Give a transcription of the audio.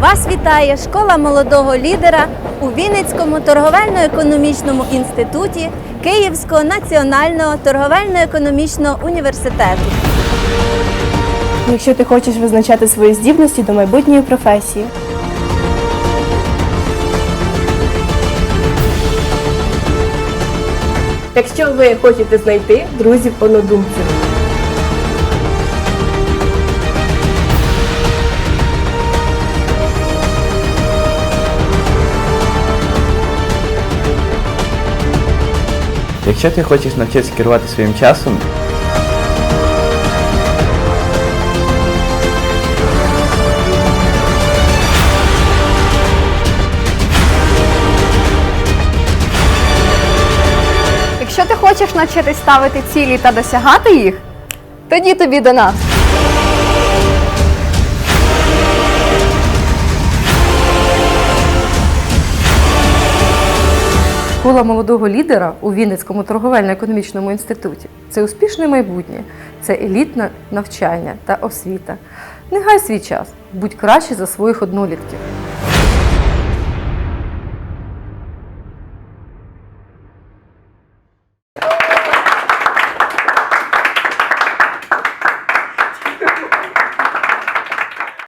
Вас вітає школа молодого лідера у Вінницькому торговельно-економічному інституті Київського національного торговельно-економічного університету. Якщо ти хочеш визначати свої здібності до майбутньої професії. Якщо ви хочете знайти друзів Якщо ти хочеш навчитися керувати своїм часом, Якщо ти хочеш навчитись ставити цілі та досягати їх, тоді тобі до нас. Школа молодого лідера у Вінницькому торговельно-економічному інституті це успішне майбутнє, це елітне навчання та освіта. Не гай свій час, будь краще за своїх однолітків.